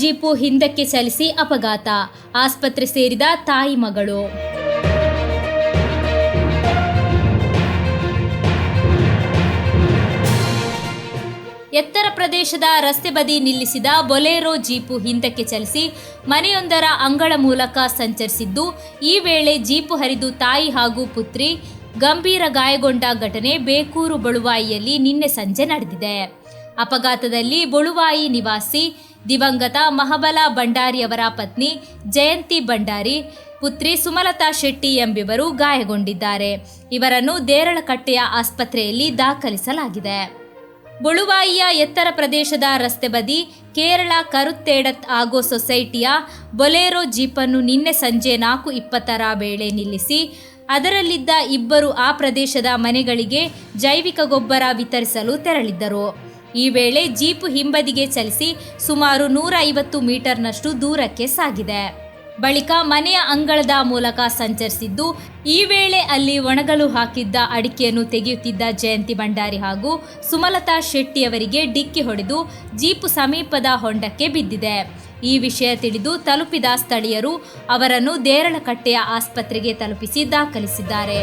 Jeep ಹಿಂದಕ್ಕೆ ಚಲಿಸಿ ಅಪಘಾತ. ಆಸ್ಪತ್ರೆ ಸೇರಿದ ತಾಯಿ ಮಗಳು. ಎತ್ತರ ಪ್ರದೇಶದ ರಸ್ತೆ ಬದಿ ನಿಲ್ಲಿಸಿದ ಬೊಲೆರೋ ಜೀಪು ಹಿಂದಕ್ಕೆ ಚಲಿಸಿ ಮನೆಯೊಂದರ ಅಂಗಳ ಮೂಲಕ ಸಂಚರಿಸಿದ್ದು, ಈ ವೇಳೆ ಜೀಪು ಹರಿದು ತಾಯಿ ಹಾಗೂ ಪುತ್ರಿ ಗಂಭೀರ ಗಾಯಗೊಂಡ ಘಟನೆ ಬೇಕೂರು ಬಳುವಾಯಿಯಲ್ಲಿ ನಿನ್ನೆ ಸಂಜೆ ನಡೆದಿದೆ. ಅಪಘಾತದಲ್ಲಿ ಬೊಳುವಾಯಿ ನಿವಾಸಿ ದಿವಂಗತ ಮಹಬಲ ಭಂಡಾರಿಯವರ ಪತ್ನಿ ಜಯಂತಿ ಭಂಡಾರಿ, ಪುತ್ರಿ ಸುಮಲತಾ ಶೆಟ್ಟಿ ಎಂಬಿವರು ಗಾಯಗೊಂಡಿದ್ದಾರೆ. ಇವರನ್ನು ದೇರಳಕಟ್ಟೆಯ ಆಸ್ಪತ್ರೆಯಲ್ಲಿ ದಾಖಲಿಸಲಾಗಿದೆ. ಬುಳುವಾಯಿಯ ಎತ್ತರ ಪ್ರದೇಶದ ರಸ್ತೆ ಬದಿ ಕೇರಳ ಕರುತ್ತೇಡತ್ ಆಗೋ ಸೊಸೈಟಿಯ ಬೊಲೇರೋ ಜೀಪನ್ನು ನಿನ್ನೆ ಸಂಜೆ ನಾಲ್ಕು ಇಪ್ಪತ್ತರ ವೇಳೆ ನಿಲ್ಲಿಸಿ, ಅದರಲ್ಲಿದ್ದ ಇಬ್ಬರು ಆ ಪ್ರದೇಶದ ಮನೆಗಳಿಗೆ ಜೈವಿಕ ಗೊಬ್ಬರ ವಿತರಿಸಲು ತೆರಳಿದ್ದರು. ಈ ವೇಳೆ ಜೀಪ್ ಹಿಂಬದಿಗೆ ಚಲಿಸಿ ಸುಮಾರು ನೂರ ಐವತ್ತು ಮೀಟರ್ನಷ್ಟು ದೂರಕ್ಕೆ ಸಾಗಿದೆ. ಬಳಿಕ ಮನೆಯ ಅಂಗಳದ ಮೂಲಕ ಸಂಚರಿಸಿದ್ದು, ಈ ವೇಳೆ ಅಲ್ಲಿ ಒಣಗಲು ಹಾಕಿದ್ದ ಅಡಿಕೆಯನ್ನು ತೆಗೆಯುತ್ತಿದ್ದ ಜಯಂತಿ ಭಂಡಾರಿ ಹಾಗೂ ಸುಮಲತಾ ಶೆಟ್ಟಿಯವರಿಗೆ ಡಿಕ್ಕಿ ಹೊಡೆದು ಜೀಪ್ ಸಮೀಪದ ಹೊಂಡಕ್ಕೆ ಬಿದ್ದಿದೆ. ಈ ವಿಷಯ ತಿಳಿದು ತಲುಪಿದ ಸ್ಥಳೀಯರು ಅವರನ್ನು ದೇರಳಕಟ್ಟೆಯ ಆಸ್ಪತ್ರೆಗೆ ತಲುಪಿಸಿ ದಾಖಲಿಸಿದ್ದಾರೆ.